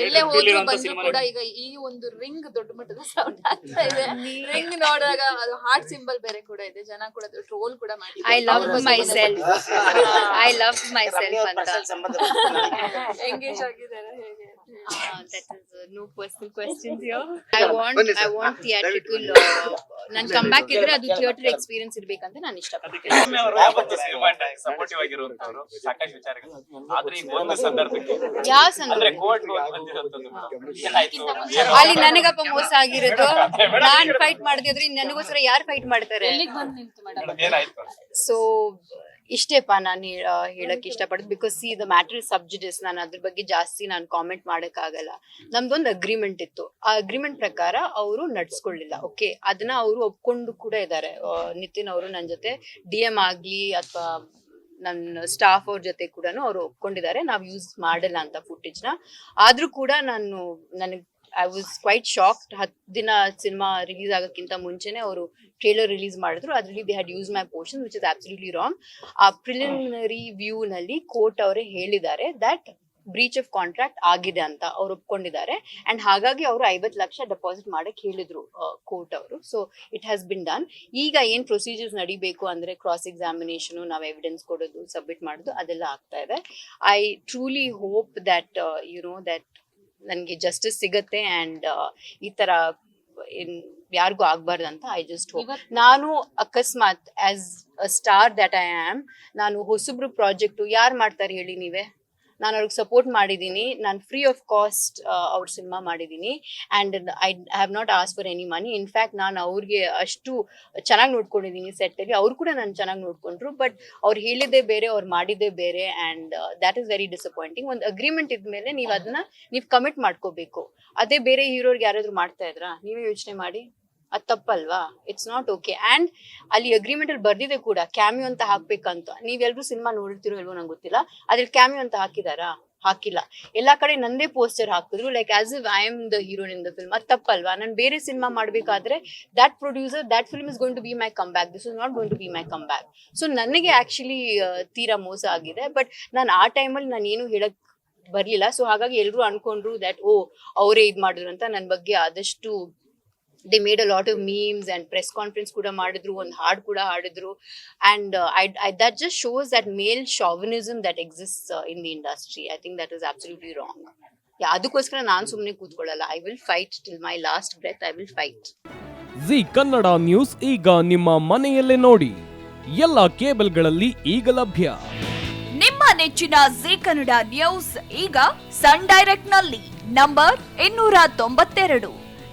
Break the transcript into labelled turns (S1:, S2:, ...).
S1: ಎಲ್ಲೇ ಹೋದ್ರು ಬಂದ್ರು ಕೂಡ ಈಗ ಈ ಒಂದು ರಿಂಗ್ ದೊಡ್ಡ ಮಟ್ಟದ ಸೌಂಡ್ ಆಗ್ತಾ ಇದೆ. ರಿಂಗ್ ನೋಡಿದಾಗ ಅದು ಹಾರ್ಟ್ ಸಿಂಬಲ್ ಬೇರೆ ಕೂಡ ಇದೆ. ಜನ ಕೂಡ ಟ್ರೋಲ್ ಕೂಡ ಮಾಡಿ.
S2: I love myself I love myself ಅಂತ.
S1: ಎಂಗೇಜ್ ಆಗಿದ್ದಾರೆ ಹೇಗೆ?
S2: That is no personal questions I want I. Want theatrical ನನ್ ಕಮ್ ಬ್ಯಾಕ್ ಇದ್ರೆ ಅದು ಥಿಯೇಟರ್ ಎಕ್ಸ್ಪೀರಿಯನ್ಸ್ ಇರ್ಬೇಕಂತ ನಾನು ಇಷ್ಟಪಡ್ತೀನಿ.
S3: ಸಪೋರ್ಟಿವ್ ಆಗಿರುವಂತವರು ಸಾಕಷ್ಟು ವಿಚಾರಗಳು. ಆದ್ರೆ ಈಗ ಒಂದು ಸಂದರ್ಭಕ್ಕೆ
S2: ಯಾವ
S3: ಅಂದ್ರೆ
S2: ಸಂದರ್ಭ
S3: ಕೋರ್ಟ್ ಏನಾಯ್ತು? ಏನು?
S2: ಅಲ್ಲಿ ನನಗಪ್ಪ ಮೋಸ ಆಗಿರೋದು. ನಾನು ಫೈಟ್ ಮಾಡ್ತಿದ್ರೆ ನನಗೋಸ್ಕರ ಯಾರು ಫೈಟ್ ಮಾಡ್ತಾರೆ?
S1: ಎಲ್ಲಿಗೆ ಬಂದು ನಿಂತು ಮೇಡಮ್
S3: ಮೇಡಮ್, ಏನಾಯ್ತು?
S2: ಸೊ ಇಷ್ಟೇಪ್ಪ ನಾನು ಹೇಳಕ್ ಇಷ್ಟಪಡೋದು. Because see the matter sub judice ನಾನು ಅದ್ರ ಬಗ್ಗೆ ಜಾಸ್ತಿ ನಾನು ಕಾಮೆಂಟ್ ಆಗಲ್ಲ ನಮ್ದೊಂದು ಅಗ್ರಿಮೆಂಟ್ ಇತ್ತು. ಆ ಅಗ್ರಿಮೆಂಟ್ ಪ್ರಕಾರ ಅವರು ನಡ್ಸ್ಕೊಳ್ಳಿಲ್ಲ. ಓಕೆ ಅದನ್ನ ಅವರು ಒಪ್ಕೊಂಡು ಕೂಡ ಇದ್ದಾರೆ ನಿತಿನ್ ಅವರು ನನ್ನ ಜೊತೆ ಡಿ ಎಂ ಆಗ್ಲಿ ಅಥವಾ ನನ್ನ ಸ್ಟಾಫ್ ಅವ್ರ ಜೊತೆ ಕೂಡ ಅವ್ರು ಒಪ್ಕೊಂಡಿದ್ದಾರೆ. ನಾವು ಯೂಸ್ ಮಾಡಲ್ಲ ಅಂತ ಫುಟೇಜ್ನ. ಆದ್ರೂ ಕೂಡ ನಾನು ನನಗೆ ಐ ವಾಸ್ ಕ್ವೈಟ್ ಶಾಕ್ಡ್ ಹತ್ತು ದಿನ ಸಿನಿಮಾ ರಿಲೀಸ್ ಆಗೋಕ್ಕಿಂತ ಮುಂಚೆನೆ ಅವರು ಟ್ರೇಲರ್ ರಿಲೀಸ್ ಮಾಡಿದ್ರು. ಅದರಲ್ಲಿ they had use my portion which is absolutely wrong ಆ ಪ್ರಿಲಿಮಿನರಿ ವ್ಯೂ ನಲ್ಲಿ ಕೋರ್ಟ್ ಅವರೇ ಹೇಳಿದ್ದಾರೆ ದಟ್ ಬ್ರೀಚ್ ಆಫ್ ಕಾಂಟ್ರಾಕ್ಟ್ ಆಗಿದೆ ಅಂತ ಅವ್ರು ಒಪ್ಕೊಂಡಿದ್ದಾರೆ. ಅಂಡ್ ಹಾಗಾಗಿ ಅವರು ಐವತ್ತು ಲಕ್ಷ ಡೆಪಾಸಿಟ್ ಮಾಡಕ್ ಹೇಳಿದ್ರು ಕೋರ್ಟ್ ಅವರು. So it has been done ಈಗ ಏನ್ ಪ್ರೊಸೀಜರ್ಸ್ ನಡಿಬೇಕು ಅಂದ್ರೆ ಕ್ರಾಸ್ ಎಕ್ಸಾಮಿನೇಷನ್ ನಾವು ಎವಿಡೆನ್ಸ್ ಕೊಡೋದು ಸಬ್ಮಿಟ್ ಮಾಡೋದು ಅದೆಲ್ಲ ಆಗ್ತಾ ಇದೆ. I truly hope that you know that ನನಗೆ ಜಸ್ಟಿಸ್ ಸಿಗತ್ತೆ ಅಂಡ್ ಈ ತರ ಇನ್ ಯಾರಿಗೂ ಆಗಬಾರ್ದು ಅಂತ ಐ ಜಸ್ಟ್ ಹೋಪ್ ನಾನು ಅಕಸ್ಮಾತ್ as a star that I am ನಾನು ಹೊಸಬ್ರು ಪ್ರಾಜೆಕ್ಟು ಯಾರು ಮಾಡ್ತಾರೆ ಹೇಳಿ ನೀವೇ? ನಾನು ಅವ್ರಿಗೆ ಸಪೋರ್ಟ್ ಮಾಡಿದ್ದೀನಿ. ನಾನು ಫ್ರೀ ಆಫ್ ಕಾಸ್ಟ್ ಅವ್ರ ಸಿನಿಮಾ ಮಾಡಿದ್ದೀನಿ. And I have not as for any money in fact ನಾನು ಅವ್ರಿಗೆ ಅಷ್ಟು ಚೆನ್ನಾಗಿ ನೋಡ್ಕೊಂಡಿದ್ದೀನಿ ಸೆಟ್ಟಲ್ಲಿ ಅವ್ರು ಕೂಡ ನಾನು ಚೆನ್ನಾಗಿ ನೋಡ್ಕೊಂಡ್ರು. ಬಟ್ ಅವ್ರು ಹೇಳಿದ್ದೇ ಬೇರೆ, ಅವ್ರು ಮಾಡಿದ್ದೇ ಬೇರೆ. And that is very disappointing ಒಂದು ಅಗ್ರಿಮೆಂಟ್ ಇದ್ಮೇಲೆ ನೀವು ಅದನ್ನ ನೀವು ಕಮಿಟ್ ಮಾಡ್ಕೋಬೇಕು. ಅದೇ ಬೇರೆ ಹೀರೋರ್ಗೆ ಯಾರಾದರೂ ಮಾಡ್ತಾ ಇದ್ರಾ? ನೀವೇ ಯೋಚನೆ ಮಾಡಿ. ಅದು ತಪ್ಪಲ್ವಾ? ಇಟ್ಸ್ ನಾಟ್ ಓಕೆ ಅಂಡ್ ಅಲ್ಲಿ ಅಗ್ರಿಮೆಂಟ್ ಅಲ್ಲಿ ಬರ್ದಿದೆ ಕೂಡ ಕ್ಯಾಮಿಯೋ ಅಂತ ಹಾಕ್ಬೇಕಂತ. ನೀವೆಲ್ರೂ ಸಿನಿಮಾ ನೋಡಿರ್ತಿರೋ ಇಲ್ವೋ ನಂಗೆ ಗೊತ್ತಿಲ್ಲ. ಅದ್ರಲ್ಲಿ ಕ್ಯಾಮಿಯೋ ಅಂತ ಹಾಕಿದಾರಾ? ಹಾಕಿಲ್ಲ. ಎಲ್ಲಾ ಕಡೆ ನಂದೇ ಪೋಸ್ಟರ್ ಹಾಕಿದ್ರು like as if I am the ಹೀರೋನ್ in the film ಅದು ತಪ್ಪಲ್ವಾ? ನಾನು ಬೇರೆ ಸಿನಿಮಾ ಮಾಡ್ಬೇಕಾದ್ರೆ that producer that film is going to be my comeback this is not going to be my comeback so ನನಗೆ ಆಕ್ಚುಲಿ ತೀರಾ ಮೋಸ ಆಗಿದೆ. ಬಟ್ ನಾನು ಆ ಟೈಮಲ್ಲಿ ನಾನು ಏನು ಹೇಳಕ್ ಬರಲಿಲ್ಲ. ಸೊ ಹಾಗಾಗಿ ಎಲ್ಲರೂ ಅನ್ಕೊಂಡ್ರು ದಟ್ ಓ, ಅವರೇ ಇದ್ ಮಾಡಿದ್ರು ಅಂತ ನನ್ನ ಬಗ್ಗೆ ಆದಷ್ಟು they made a lot of memes and press conference ಕೂಡ ಮಾಡಿದ್ರು ಒಂದು ಹಾಡು ಕೂಡ ಹಾಡಿದ್ರು and I I that just shows that male chauvinism that exist in the industry I think that is absolutely wrong ಅದಕ್ಕೋಸ್ಕರ ನಾನು ಸುಮ್ಮನೆ ಕೂತ್ಕೊಳ್ಳಲ್ಲ I will fight till my last breath I will fight
S4: Zee Kannada news ಈಗ ನಿಮ್ಮ ಮನೆಯಲ್ಲೇ ನೋಡಿ. ಎಲ್ಲ ಕೇಬಲ್ಗಳಲ್ಲಿ ಈಗ ಲಭ್ಯ.
S5: ನಿಮ್ಮ ನೆಚ್ಚಿನ ಜಿ ಕನ್ನಡ ನ್ಯೂಸ್ ಈಗ ಸನ್ ಡೈರೆಕ್ಟ್ನಲ್ಲಿ. ನಂಬರ್ ಇನ್ನೂರ ತೊಂಬತ್ತೆರಡು.